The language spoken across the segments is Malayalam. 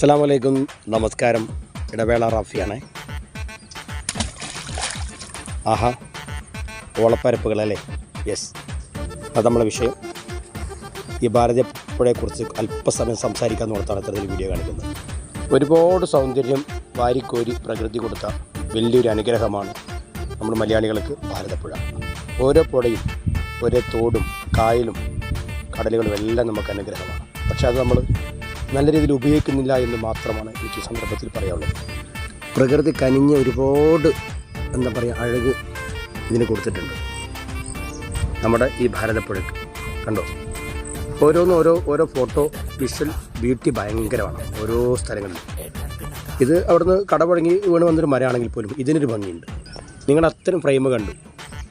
അസ്സാം വലൈക്കും നമസ്കാരം. ഇടവേള റാഫിയാണേ. ആഹാ ഓളപ്പരപ്പുകളല്ലേ? യെസ് അത് നമ്മളെ വിഷയം. ഈ ഭാരതപ്പുഴയെക്കുറിച്ച് അല്പസമയം സംസാരിക്കാൻ നോക്കത്താണ് ഇത്തരത്തിൽ വീഡിയോ കാണിക്കുന്നത്. ഒരുപാട് സൗന്ദര്യം വാരിക്കോരി പ്രകൃതി കൊടുത്ത വലിയൊരു അനുഗ്രഹമാണ് നമ്മൾ മലയാളികൾക്ക് ഭാരതപ്പുഴ. ഓരോ പുഴയും ഓരോ തോടും കായലും കടലുകളും എല്ലാം നമുക്ക് അനുഗ്രഹമാണ്. പക്ഷെ അത് നമ്മൾ നല്ല രീതിയിൽ ഉപയോഗിക്കുന്നില്ല എന്ന് മാത്രമാണ് എനിക്ക് സന്ദർഭത്തിൽ പറയാനുള്ളത്. പ്രകൃതി കനിഞ്ഞ ഒരുപാട് എന്താ പറയുക അഴക് ഇതിന് കൊടുത്തിട്ടുണ്ട്. നമ്മുടെ ഈ ഭാരതപ്പുഴയ്ക്ക് കണ്ടോ? ഓരോന്നും ഓരോ ഓരോ ഫോട്ടോ വിഷ്വൽ ബ്യൂട്ടി ഭയങ്കരമാണ് ഓരോ സ്ഥലങ്ങളിലും ഇത് അവിടുന്ന് കടപുഴങ്ങി വീണ് വന്നൊരു മരമാണെങ്കിൽ പോലും ഇതിനൊരു ഭംഗിയുണ്ട്. നിങ്ങൾ അത്തരം ഫ്രെയിം കണ്ടു.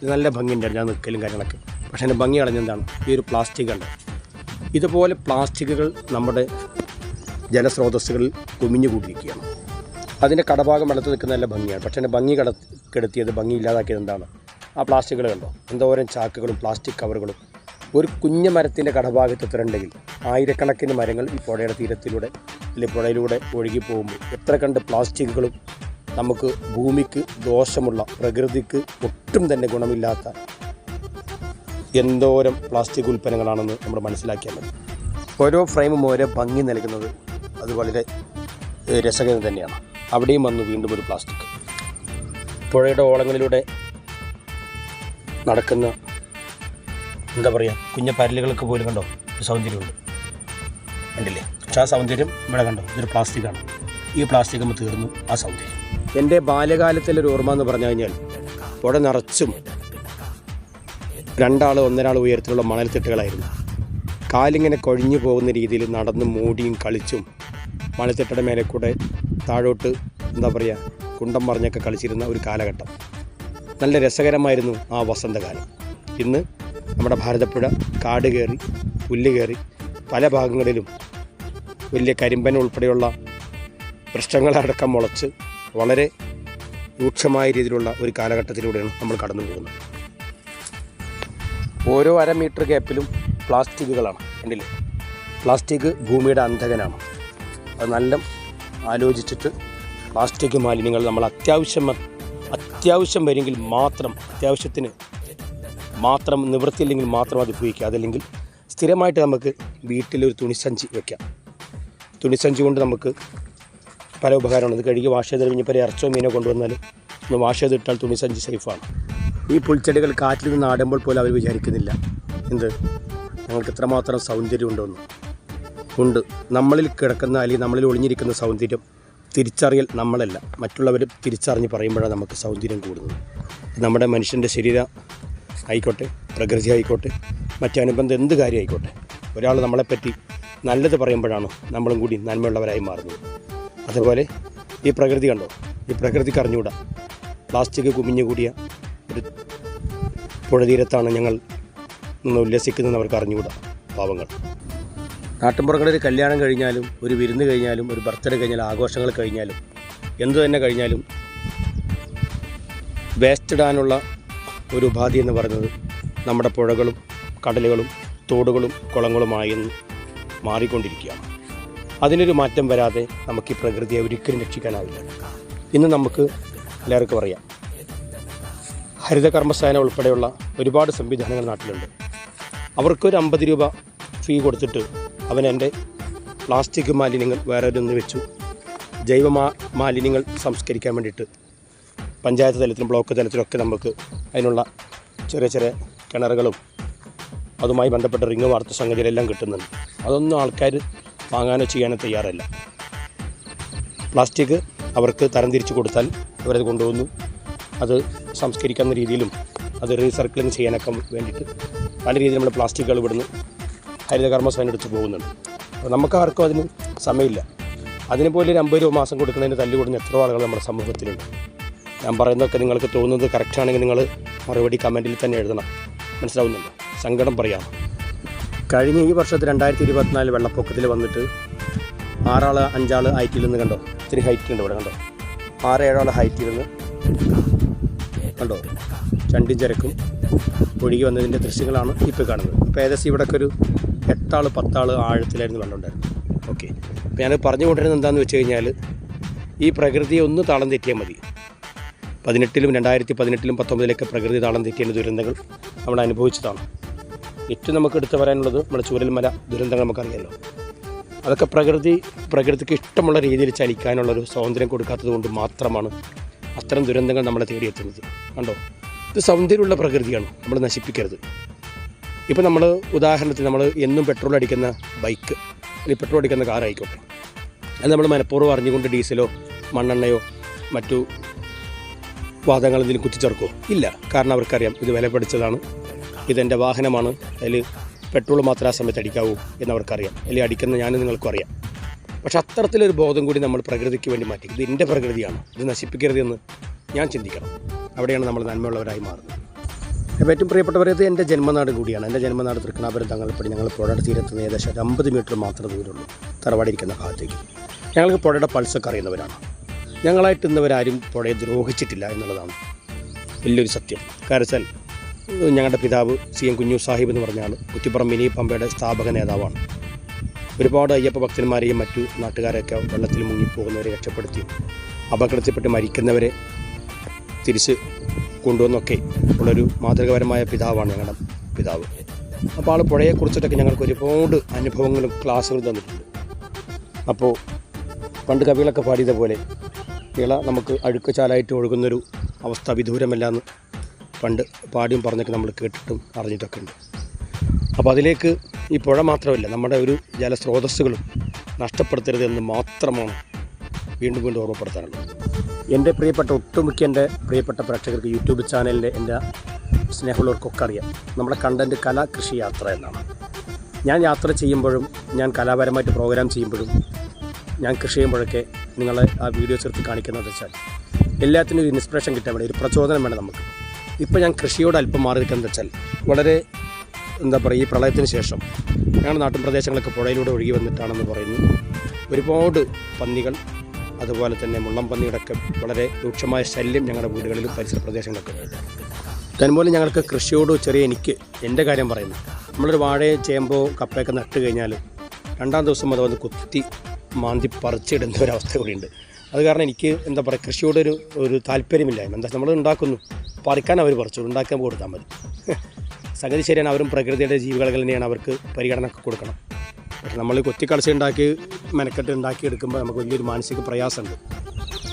ഇത് നല്ല ഭംഗിയുണ്ടായിരുന്നു ഞാൻ നിൽക്കലും കാര്യങ്ങളൊക്കെ. പക്ഷേ എന്റെ ഭംഗി കളഞ്ഞെന്താണ് ഈ ഒരു പ്ലാസ്റ്റിക് കണ്ടോ? ഇതുപോലെ പ്ലാസ്റ്റിക്കുകൾ നമ്മുടെ ജലസ്രോതസ്സുകളിൽ കുമിഞ്ഞു കൂട്ടിയിരിക്കുകയാണ് അതിന്റെ കടഭാഗം വെള്ളത്തിൽ നിൽക്കുന്ന നല്ല ഭംഗിയാണ്. പക്ഷേ എന്റെ ഭംഗി കട കെടുത്തിയത് ഭംഗി ഇല്ലാതാക്കിയത് എന്താണ്? ആ പ്ലാസ്റ്റിക്കുകൾ കണ്ടോ? എന്തോരം ചാക്കുകളും പ്ലാസ്റ്റിക് കവറുകളും. ഒരു കുഞ്ഞു മരത്തിന്റെ കടഭാഗത്ത് എത്രയുണ്ടെങ്കിൽ ആയിരക്കണക്കിന് മരങ്ങൾ ഈ പുഴയുടെ തീരത്തിലൂടെ അല്ലെങ്കിൽ പുഴയിലൂടെ ഒഴുകി പോകുമ്പോൾ എത്ര കണ്ട് പ്ലാസ്റ്റിക്കുകളും നമുക്ക് ഭൂമിക്ക് ദോഷമുള്ള പ്രകൃതിക്ക് ഒട്ടും തന്നെ ഗുണമില്ലാത്ത എന്തോരം പ്ലാസ്റ്റിക് ഉൽപ്പന്നങ്ങളാണെന്ന് നമ്മൾ മനസ്സിലാക്കിയാൽ മതി. ഓരോ ഫ്രെയിമും ഓരോ ഭംഗി നൽകുന്നത് അത് വളരെ രസകരം തന്നെയാണ്. അവിടെയും വന്നു വീണ്ടും ഒരു പ്ലാസ്റ്റിക്. പുഴയുടെ ഓളങ്ങളിലൂടെ നടക്കുന്ന എന്താ പറയുക കുഞ്ഞ പരലുകൾക്ക് പോലും കണ്ടോ ഒരു സൗന്ദര്യമുണ്ട്. കണ്ടില്ലേ? പക്ഷേ ആ സൗന്ദര്യം ഇവിടെ കണ്ടോ ഇതൊരു പ്ലാസ്റ്റിക്കാണ്. ഈ പ്ലാസ്റ്റിക് നമ്മൾ തീർന്നു ആ സൗന്ദര്യം. എന്റെ ബാല്യകാലത്തിലെ ഒരു ഓർമ്മ എന്ന് പറഞ്ഞു കഴിഞ്ഞാൽ പുഴ നിറച്ചും രണ്ടാൾ ഒന്നരാൾ ഉയരത്തിലുള്ള മണൽത്തിട്ടുകളായിരുന്നു. കാലിങ്ങനെ കൊഴിഞ്ഞു പോകുന്ന രീതിയിൽ നടന്ന് മൂടിയും കളിച്ചും മണൽത്തിട്ടയുടെ മേലെ കൂടെ താഴോട്ട് എന്താ പറയുക കുണ്ടം മറിഞ്ഞൊക്കെ കളിച്ചിരുന്ന ഒരു കാലഘട്ടം. നല്ല രസകരമായിരുന്നു ആ വസന്തകാലം. ഇന്ന് നമ്മുടെ ഭാരതപ്പുഴ കാട് കയറി പുല്ല് കയറി പല ഭാഗങ്ങളിലും വലിയ കരിമ്പൻ ഉൾപ്പെടെയുള്ള വൃക്ഷങ്ങളടക്കം മുളച്ച് വളരെ രൂക്ഷമായ രീതിയിലുള്ള ഒരു കാലഘട്ടത്തിലൂടെയാണ് നമ്മൾ കടന്നു പോകുന്നത്. ഓരോ അര മീറ്റർ ഗ്യാപ്പിലും പ്ലാസ്റ്റിക്കുകളാണ് കണ്ടില്ലേ? പ്ലാസ്റ്റിക് ഭൂമിയുടെ അന്ധകനാണ്. അത് നല്ല ആലോചിച്ചിട്ട് പ്ലാസ്റ്റിക് മാലിന്യങ്ങൾ നമ്മൾ അത്യാവശ്യം അത്യാവശ്യം വരുമെങ്കിൽ മാത്രം അത്യാവശ്യത്തിന് മാത്രം നിവൃത്തിയില്ലെങ്കിൽ മാത്രം അത് ഉപയോഗിക്കുക. അതല്ലെങ്കിൽ സ്ഥിരമായിട്ട് നമുക്ക് വീട്ടിലൊരു തുണിസഞ്ചി വെക്കാം. തുണിസഞ്ചി കൊണ്ട് നമുക്ക് പല ഉപകാരമാണ്. ഇത് കഴുകി വാഷ് ചെയ്ത് കഴിഞ്ഞപ്പോൾ ഇറച്ചോ മീനോ കൊണ്ടുവന്നാൽ ഒന്ന് വാഷ് ചെയ്തിട്ടാൽ തുണിസഞ്ചി സേഫാണ് ഈ പുൽച്ചെടികൾ കാറ്റിൽ നിന്ന് ആടുമ്പോൾ പോലും അവർ വിചാരിക്കുന്നില്ല. എന്ത്? ഞങ്ങൾക്ക് എത്രമാത്രം സൗന്ദര്യം ഉണ്ടോന്ന് ഉണ്ട്. നമ്മളിൽ കിടക്കുന്ന അല്ലെങ്കിൽ നമ്മളിൽ ഒളിഞ്ഞിരിക്കുന്ന സൗന്ദര്യം തിരിച്ചറിയൽ നമ്മളല്ല. മറ്റുള്ളവർ തിരിച്ചറിഞ്ഞ് പറയുമ്പോഴാണ് നമുക്ക് സൗന്ദര്യം കൂടുന്നത്. നമ്മുടെ മനുഷ്യന്റെ ശരീരം ആയിക്കോട്ടെ പ്രകൃതി ആയിക്കോട്ടെ മറ്റനുബന്ധം എന്ത് കാര്യം ആയിക്കോട്ടെ ഒരാൾ നമ്മളെപ്പറ്റി നല്ലത് പറയുമ്പോഴാണ് നമ്മളും കൂടി നന്മയുള്ളവരായി മാറുന്നത്. അതുപോലെ ഈ പ്രകൃതി കണ്ടോ? ഈ പ്രകൃതിക്ക് അറിഞ്ഞുകൂടാ. പ്ലാസ്റ്റിക് കുമിഞ്ഞു കൂടിയ ഒരു പുഴതീരത്താണ് ഞങ്ങൾ നിന്ന് ഉല്ലസിക്കുന്നതെന്ന് അവർക്ക് അറിഞ്ഞുകൂടാ പാവങ്ങൾ. നാട്ടിൻപുറങ്ങളിൽ ഒരു കല്യാണം കഴിഞ്ഞാലും ഒരു വിരുന്ന് കഴിഞ്ഞാലും ഒരു ബർത്ത്ഡേ കഴിഞ്ഞാലും ആഘോഷങ്ങൾ കഴിഞ്ഞാലും എന്തു തന്നെ കഴിഞ്ഞാലും വേസ്റ്റ് ഇടാനുള്ള ഒരു ഉപാധി എന്ന് പറയുന്നത് നമ്മുടെ പുഴകളും കടലുകളും തോടുകളും കുളങ്ങളുമായി മാറിക്കൊണ്ടിരിക്കുകയാണ്. അതിനൊരു മാറ്റം വരാതെ നമുക്ക് ഈ പ്രകൃതിയെ ഒരിക്കലും രക്ഷിക്കാനാവില്ല. ഇന്ന് നമുക്ക് എല്ലാവർക്കും അറിയാം. ഹരിത കർമ്മസേന ഉൾപ്പെടെയുള്ള ഒരുപാട് സംവിധാനങ്ങൾ നാട്ടിലുണ്ട്. അവർക്കൊരു അമ്പത് രൂപ ഫീ കൊടുത്തിട്ട് അവൻ എന്റെ പ്ലാസ്റ്റിക് മാലിന്യങ്ങൾ വേറെ വെച്ചു. ജൈവ മാലിന്യങ്ങൾ സംസ്കരിക്കാൻ വേണ്ടിയിട്ട് പഞ്ചായത്ത് തലത്തിലും ബ്ലോക്ക് തലത്തിലൊക്കെ നമുക്ക് അതിനുള്ള ചെറിയ ചെറിയ കിണറുകളും അതുമായി ബന്ധപ്പെട്ട റിങ് വാർത്ത സംഗതികളെല്ലാം കിട്ടുന്നുണ്ട്. അതൊന്നും ആൾക്കാർ വാങ്ങാനോ ചെയ്യാനോ തയ്യാറല്ല. പ്ലാസ്റ്റിക് അവർക്ക് തരംതിരിച്ച് കൊടുത്താൽ അവരത് കൊണ്ടുവന്നു. അത് സംസ്കരിക്കുന്ന രീതിയിലും അത് റീസൈക്ലിംഗ് ചെയ്യാനൊക്കെ വേണ്ടിയിട്ട് പല രീതിയിൽ നമ്മൾ പ്ലാസ്റ്റിക്കുകൾ ഇവിടുന്ന് ഹരിതകർമ്മസേന എടുത്ത് പോകുന്നുണ്ട്. അപ്പോൾ നമുക്ക് ആർക്കും അതിന് സമയമില്ല. അതിനുപോലെ ഒരു അമ്പത് രൂപ മാസം കൊടുക്കുന്നതിന് തല്ല് കൊടുക്കുന്ന എത്ര ആളുകൾ നമ്മുടെ സമൂഹത്തിലുണ്ട്. ഞാൻ പറയുന്നതൊക്കെ നിങ്ങൾക്ക് തോന്നുന്നത് കറക്റ്റാണെങ്കിൽ നിങ്ങൾ മറുപടി കമന്റിൽ തന്നെ എഴുതണം. മനസ്സിലാവുന്നുണ്ടോ? സങ്കടം പറയാം. കഴിഞ്ഞ ഈ വർഷത്തെ രണ്ടായിരത്തി ഇരുപത്തിനാല് വെള്ളപ്പൊക്കത്തിൽ വന്നിട്ട് ആറാൾ അഞ്ചാൾ ഹൈറ്റിൽ നിന്ന് കണ്ടോ? ഇത്തിരി ഹൈറ്റ് ഉണ്ട് ഇവിടെ കണ്ടോ? ആറ് ഏഴാൾ ഹൈറ്റിൽ നിന്ന് കണ്ടോ? ചണ്ടി ചരക്കും ഒഴുകി വന്നതിന്റെ ദൃശ്യങ്ങളാണ് ഇപ്പോൾ കാണുന്നത്. അപ്പോൾ ഏകദേശം ഇവിടെയൊക്കെ ഒരു എട്ടാൾ പത്താൾ ആഴത്തിലായിരുന്നു വെള്ളം ഉണ്ടായിരുന്നത് ഓക്കെ അപ്പോൾ ഞാൻ പറഞ്ഞു കൊണ്ടിരുന്നത് എന്താണെന്ന് വെച്ച് കഴിഞ്ഞാൽ ഈ പ്രകൃതിയെ ഒന്ന് താളം തെറ്റിയാൽ മതി. പതിനെട്ടിലും രണ്ടായിരത്തി പതിനെട്ടിലും പത്തൊമ്പതിലൊക്കെ പ്രകൃതി താളം തെറ്റിയ ദുരന്തങ്ങൾ നമ്മൾ അനുഭവിച്ചതാണ്. ഏറ്റവും നമുക്ക് എടുത്തു പറയാനുള്ളത് നമ്മുടെ ചൂരൽമല ദുരന്തങ്ങൾ നമുക്കറിയാമല്ലോ അതൊക്കെ പ്രകൃതി പ്രകൃതിക്ക് ഇഷ്ടമുള്ള രീതിയിൽ ചലിക്കാനുള്ളൊരു സ്വാതന്ത്ര്യം കൊടുക്കാത്തത് കൊണ്ട് മാത്രമാണ് അത്തരം ദുരന്തങ്ങൾ നമ്മളെ തേടിയെത്തുന്നത്. കണ്ടോ? ഇത് സൗന്ദര്യമുള്ള പ്രകൃതിയാണ്. നമ്മൾ നശിപ്പിക്കരുത്. ഇപ്പോൾ നമ്മൾ ഉദാഹരണത്തിന് നമ്മൾ എന്നും പെട്രോൾ അടിക്കുന്ന ബൈക്ക് അല്ലെങ്കിൽ പെട്രോൾ അടിക്കുന്ന കാർ ആയിക്കോട്ടെ. അത് നമ്മൾ മനഃപൂർവം അറിഞ്ഞുകൊണ്ട് ഡീസലോ മണ്ണെണ്ണയോ മറ്റു വാദങ്ങൾ ഇതിൽ കുത്തിച്ചേർക്കുമോ ഇല്ല. കാരണം അവർക്കറിയാം ഇത് വില പിടിച്ചതാണ് ഇതെന്റെ വാഹനമാണ്. അതിൽ പെട്രോൾ മാത്രം ആ സമയത്ത് അടിക്കാവൂ എന്നവർക്കറിയാം അല്ലെങ്കിൽ അടിക്കുന്ന ഞാൻ നിങ്ങൾക്കും അറിയാം. പക്ഷെ അത്തരത്തിലൊരു ബോധം കൂടി നമ്മൾ പ്രകൃതിക്ക് വേണ്ടി മാറ്റി. ഇത് എന്റെ പ്രകൃതിയാണ്. ഇത് നശിപ്പിക്കരുതെന്ന് ഞാൻ ചിന്തിക്കണം. അവിടെയാണ് നമ്മൾ നന്മയുള്ളവരായി മാറുന്നത്. ഏറ്റവും പ്രിയപ്പെട്ടവരെ എന്റെ ജന്മനാട് കൂടിയാണ്. എന്റെ ജന്മനാട് തൃക്കണാപുരം തങ്ങൾപ്പടി. ഞങ്ങൾ പുഴയുടെ തീരത്ത് നിന്ന് ഏകദേശം ഒരു അമ്പത് മീറ്റർ മാത്രമേ ദൂരമുള്ളൂ. തറവാടിയിരിക്കുന്ന ഭാഗത്തേക്ക്. ഞങ്ങൾക്ക് പുഴയുടെ പൾസൊക്കെ അറിയുന്നവരാണ്. ഞങ്ങളായിട്ട് ഇന്നവരാരും പുഴയെ ദ്രോഹിച്ചിട്ടില്ല എന്നുള്ളതാണ് വലിയൊരു സത്യം. കാരണം ഞങ്ങളുടെ പിതാവ് സി എം കുഞ്ഞു സാഹിബ് എന്ന് പറഞ്ഞ ആൾ കുറ്റിപ്പുറം മിനി പമ്പയുടെ സ്ഥാപക നേതാവാണ്. ഒരുപാട് അയ്യപ്പ ഭക്തന്മാരെയും മറ്റു നാട്ടുകാരെയൊക്കെ വെള്ളത്തിൽ മുങ്ങിപ്പോകുന്നവരെ രക്ഷപ്പെടുത്തി അപകടത്തിൽപ്പെട്ട് മരിക്കുന്നവരെ തിരിച്ച് കൊണ്ടുവന്നൊക്കെ ഉള്ളൊരു മാതൃകപരമായ പിതാവാണ് ഞങ്ങളുടെ പിതാവ്. അപ്പോൾ ആൾ പുഴയെക്കുറിച്ചിട്ടൊക്കെ ഞങ്ങൾക്ക് ഒരുപാട് അനുഭവങ്ങളും ക്ലാസ്സുകളും തന്നിട്ടുണ്ട്. അപ്പോൾ പണ്ട് കവികളൊക്കെ പാടിയതുപോലെ പോലെ ഇള നമുക്ക് അഴുക്ക് ചാലായിട്ട് ഒഴുകുന്നൊരു അവസ്ഥ വിദൂരമല്ലാന്ന് പണ്ട് പാടിയും പറഞ്ഞൊക്കെ നമ്മൾ കേട്ടിട്ടും അറിഞ്ഞിട്ടൊക്കെ ഉണ്ട്. അപ്പോൾ അതിലേക്ക് ഈ പുഴ മാത്രമല്ല നമ്മുടെ ഒരു ജലസ്രോതസ്സുകളും നഷ്ടപ്പെടുത്തരുത് എന്ന് മാത്രമാണ് വീണ്ടും വീണ്ടും ഓർമ്മപ്പെടുത്താനുള്ളത് എന്റെ പ്രിയപ്പെട്ട ഒട്ടുമിക്ക പ്രിയപ്പെട്ട പ്രേക്ഷകർക്ക് യൂട്യൂബ് ചാനലിന്റെ എന്റെ സ്നേഹമുള്ളവർക്കൊക്കെ അറിയാം നമ്മുടെ കണ്ടന്റ് കല കൃഷി യാത്ര എന്നാണ്. ഞാൻ യാത്ര ചെയ്യുമ്പോഴും ഞാൻ കലാപരമായിട്ട് പ്രോഗ്രാം ചെയ്യുമ്പോഴും ഞാൻ കൃഷി ചെയ്യുമ്പോഴൊക്കെ നിങ്ങളെ ആ വീഡിയോസ് എടുത്ത് കാണിക്കുന്നത് വെച്ചാൽ എല്ലാത്തിനും ഒരു ഇൻസ്പിറേഷൻ കിട്ടാൻ വേണ്ടി ഒരു പ്രചോദനം വേണം നമുക്ക്. ഇപ്പോൾ ഞാൻ കൃഷിയോട് അല്പം മാറി നിൽക്കുന്നത് വെച്ചാൽ വളരെ എന്താ പറയുക ഈ പ്രളയത്തിന് ശേഷം ഞങ്ങളുടെ നാട്ടിൻ പ്രദേശങ്ങളൊക്കെ പുഴയിലൂടെ ഒഴുകി വന്നിട്ടാണെന്ന് പറയുന്നു. ഒരുപാട് പന്നികൾ അതുപോലെ തന്നെ മുള്ളംപന്നിയുടെയൊക്കെ വളരെ രൂക്ഷമായ ശല്യം ഞങ്ങളുടെ വീടുകളിലും പരിസര പ്രദേശങ്ങളൊക്കെ തന്മൂലം ഞങ്ങൾക്ക് കൃഷിയോട് ചെറിയ എനിക്ക് എന്റെ കാര്യം പറയുന്നു. നമ്മളൊരു വാഴയോ ചേമ്പോ കപ്പയൊക്കെ നട്ട് കഴിഞ്ഞാൽ രണ്ടാം ദിവസം അത് വന്ന് കുത്തി മാന്തി പറിച്ചിടുന്ന ഒരവസ്ഥ കൂടിയുണ്ട്. അത് കാരണം എനിക്ക് എന്താ പറയുക കൃഷിയോടൊരു ഒരു താല്പര്യമില്ലായ്മ. എന്താ നമ്മൾ ഉണ്ടാക്കുന്നു. പറിക്കാൻ അവർ പറിച്ചു ഉണ്ടാക്കാൻ കൊടുത്താൽ മതി. സംഗതി ശരിയാണ് അവരും പ്രകൃതിയുടെ ജീവികൾ തന്നെയാണ് അവർക്ക് പരിഗണന കൊടുക്കണം. നമ്മൾ കൊത്തിക്കളിച്ച് ഉണ്ടാക്കി മെനക്കെട്ട് ഉണ്ടാക്കി എടുക്കുമ്പോൾ നമുക്ക് വലിയൊരു മാനസിക പ്രയാസമുണ്ട്.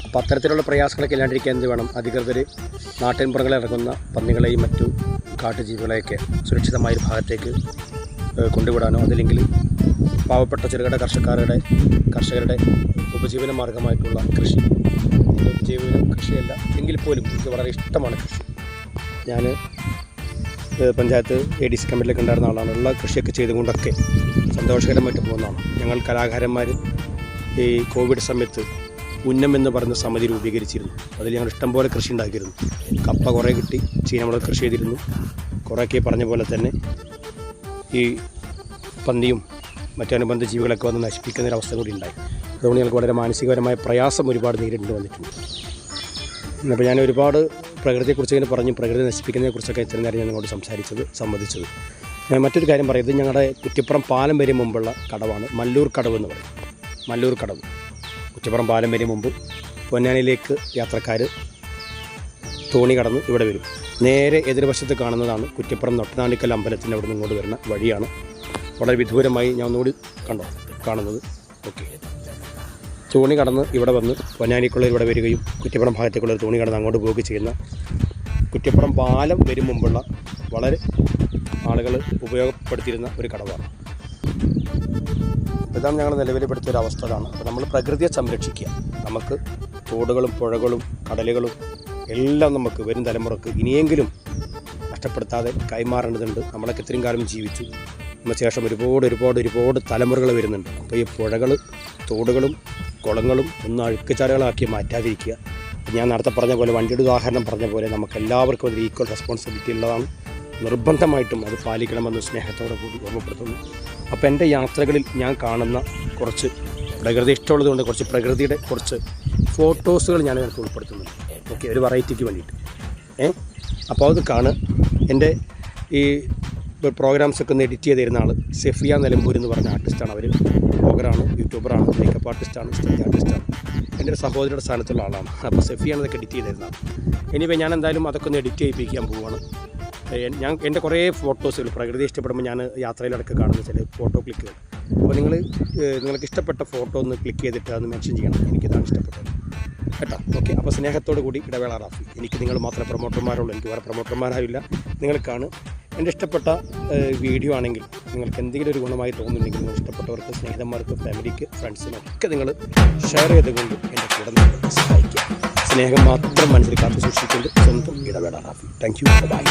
അപ്പോൾ അത്തരത്തിലുള്ള പ്രയാസങ്ങളൊക്കെ ഇല്ലാണ്ടിരിക്കാൻ എന്ത് വേണം? അധികൃതർ നാട്ടിൻപുറങ്ങളിൽ ഇറങ്ങുന്ന പന്നികളെയും മറ്റു കാട്ടുജീവികളെയൊക്കെ സുരക്ഷിതമായ ഒരു ഭാഗത്തേക്ക് കൊണ്ടുവിടാനോ അതല്ലെങ്കിൽ പാവപ്പെട്ട ചെറുകിട കർഷക്കാരുടെ കർഷകരുടെ ഉപജീവന മാർഗമായിട്ടുള്ള കൃഷി ഉപജീവനം കൃഷിയല്ല. എങ്കിൽ പോലും എനിക്ക് വളരെ ഇഷ്ടമാണ് കൃഷി. ഞാൻ പഞ്ചായത്ത് എ ഡി സി കമ്മിറ്റിയിലൊക്കെ ഉണ്ടായിരുന്ന ആളാണ്. ഉള്ള കൃഷിയൊക്കെ ചെയ്തുകൊണ്ടൊക്കെ സന്തോഷകരമായിട്ട് പോകുന്നതാണ്. ഞങ്ങൾ കലാകാരന്മാർ ഈ കോവിഡ് സമയത്ത് ഉന്നം എന്ന് പറയുന്ന സമിതി രൂപീകരിച്ചിരുന്നു. അതിൽ ഞങ്ങൾ ഇഷ്ടംപോലെ കൃഷി ഉണ്ടാക്കിയിരുന്നു. കപ്പ കുറേ കിട്ടി ചീനമുളക് കൃഷി ചെയ്തിരുന്നു. കുറേയൊക്കെ പറഞ്ഞ പോലെ തന്നെ ഈ പന്നിയും മറ്റനുബന്ധ ജീവികളൊക്കെ വന്ന് നശിപ്പിക്കുന്ന ഒരു അവസ്ഥ കൂടി ഉണ്ടായി. അതുകൊണ്ട് ഞങ്ങൾക്ക് വളരെ മാനസികപരമായ പ്രയാസം ഒരുപാട് നേരിടേണ്ടി വന്നിട്ടുണ്ട്. അപ്പോൾ ഞാൻ ഒരുപാട് പ്രകൃതിയെക്കുറിച്ച് ഇങ്ങനെ പറഞ്ഞു പ്രകൃതി നശിപ്പിക്കുന്നതിനെക്കുറിച്ചൊക്കെ ഇത്രയും നേരം ഞങ്ങളോട് സംസാരിച്ചത് സംബന്ധിച്ചത് ഞാൻ മറ്റൊരു കാര്യം പറയുന്നത് ഇത് ഞങ്ങളുടെ കുറ്റിപ്പുറം പാലം വരെ മുമ്പുള്ള കടവാണ് മല്ലൂർ കടവ് എന്ന് പറയും. മല്ലൂർ കടവ്. കുറ്റിപ്പുറം പാലം വരെ മുമ്പ് പൊന്നാനിയിലേക്ക് യാത്രക്കാർ തോണി കടന്ന് ഇവിടെ വരും. നേരെ എതിർവശത്ത് കാണുന്നതാണ് കുറ്റിപ്പുറം നൊട്ടനാണിക്കൽ അമ്പലത്തിന്റെ അവിടെ നിന്ന് ഇങ്ങോട്ട് വരുന്ന വഴിയാണ്. വളരെ വിദൂരമായി ഞാൻ ഒന്നുകൂടി കണ്ടോ? കാണുന്നത്. ഓക്കെ തോണി കടന്ന് ഇവിടെ വന്ന് പൊന്നാനിക്കുള്ള ഇവിടെ വരികയും കുറ്റിപ്പുറം ഭാഗത്തേക്കുള്ള ഒരു തോണി കടന്ന് അങ്ങോട്ട് പോവുകയും ചെയ്യുന്ന കുറ്റിപ്പുറം പാലം വരും മുമ്പുള്ള വളരെ ആളുകൾ ഉപയോഗപ്പെടുത്തിയിരുന്ന ഒരു കടവാണ്. ഇതാണ് ഞങ്ങൾ നിലവിൽപ്പെടുത്തിയ ഒരു അവസ്ഥ അതാണ് അപ്പോൾ നമ്മൾ പ്രകൃതിയെ സംരക്ഷിക്കുക. നമുക്ക് തോടുകളും പുഴകളും കടലുകളും എല്ലാം നമുക്ക് വരും തലമുറയ്ക്ക് ഇനിയെങ്കിലും നഷ്ടപ്പെടുത്താതെ കൈമാറേണ്ടതുണ്ട്. നമ്മളൊക്കെ ഇത്രയും കാലം ജീവിച്ചു. അതിന് ശേഷം ഒരുപാട് ഒരുപാട് ഒരുപാട് തലമുറകൾ വരുന്നുണ്ട്. അപ്പോൾ ഈ പുഴകൾ തോടുകളും കുളങ്ങളും ഒന്ന് അഴുക്കുചാലുകളാക്കി മാറ്റാതിരിക്കുക. ഞാൻ നേരത്തെ പറഞ്ഞ പോലെ വണ്ടിയുടെ ഉദാഹരണം പറഞ്ഞ പോലെ നമുക്ക് എല്ലാവർക്കും ഒരു ഈക്വൽ റെസ്പോൺസിബിലിറ്റി ഉള്ളതാണ്. നിർബന്ധമായിട്ടും അത് പാലിക്കണമെന്ന് സ്നേഹത്തോടെ കൂടി ഓർമ്മപ്പെടുത്തുന്നു. അപ്പോൾ എന്റെ യാത്രകളിൽ ഞാൻ കാണുന്ന കുറച്ച് പ്രകൃതി ഇഷ്ടമുള്ളതുകൊണ്ട് കുറച്ച് പ്രകൃതിയുടെ കുറച്ച് ഫോട്ടോസുകൾ ഞാൻ അതിനകത്ത് ഉൾപ്പെടുത്തുന്നുണ്ട്. ഓക്കെ ഒരു വെറൈറ്റിക്ക് വേണ്ടിയിട്ട്. ഏ? അപ്പോൾ അത് കാണുക എന്റെ ഈ പ്രോഗ്രാംസ് ഒക്കെ ഒന്ന് എഡിറ്റ് ചെയ്തിരുന്ന ആൾ സെഫിയ നിലമ്പൂർ എന്ന് പറഞ്ഞ ആർട്ടിസ്റ്റാണ് അവർ ബ്ലോഗറാണ് യൂട്യൂബ് യൂട്യൂബറാണ് മേക്കപ്പ് ആർട്ടിസ്റ്റാണ് സ്റ്റേജ് ആർട്ടിസ്റ്റാണ് എന്റെ ഒരു സഹോദരിയുടെ സ്ഥാനത്തുള്ള ആളാണ്. അപ്പോൾ സെഫിയാണ് ഇതൊക്കെ എഡിറ്റ് ചെയ്തിരുന്നത് ഇനിയിപ്പോൾ ഞാൻ എന്തായാലും അതൊക്കെ ഒന്ന് എഡിറ്റ് ചെയ്യിപ്പിക്കാൻ പോവുകയാണ് ഞാൻ എന്റെ കുറേ ഫോട്ടോസുകൾ പ്രകൃതി ഇഷ്ടപ്പെടുമ്പോൾ ഞാൻ യാത്രയിലടക്കം കാണുന്ന ചില ഫോട്ടോ ക്ലിക്കുകൾ അപ്പോൾ നിങ്ങൾ നിങ്ങൾക്ക് ഇഷ്ടപ്പെട്ട ഫോട്ടോ ഒന്ന് ക്ലിക്ക് ചെയ്തിട്ട് അതൊന്ന് മെൻഷൻ ചെയ്യണം. എനിക്കിതാണ് ഇഷ്ടപ്പെട്ടത്. കേട്ടോ? ഓക്കെ. അപ്പോൾ സ്നേഹത്തോടു കൂടി ഇടവേള റാഫി. എനിക്ക് നിങ്ങൾ മാത്രമേ പ്രൊമോട്ടർമാരുള്ളൂ എനിക്ക് വേറെ പ്രൊമോട്ടർമാരായില്ല നിങ്ങൾക്കാണ് എന്റെ ഇഷ്ടപ്പെട്ട വീഡിയോ ആണെങ്കിൽ നിങ്ങൾക്ക് എന്തെങ്കിലും ഒരു ഗുണമായി തോന്നുന്നുണ്ടെങ്കിൽ നിങ്ങൾ ഇഷ്ടപ്പെട്ടവർക്ക് സ്നേഹിതന്മാർക്ക് ഫാമിലിക്ക് ഫ്രണ്ട്സിനൊക്കെ നിങ്ങൾ ഷെയർ ചെയ്തുകൊണ്ട് എന്റെ കൂടെ സഹായിക്കുക. സ്നേഹം മാത്രം മനസ്സിൽ കാത്തു സൂക്ഷിച്ചുകൊണ്ട് സ്വന്തം ഇടപെടാറാഫി റാഫി താങ്ക് യു ബൈ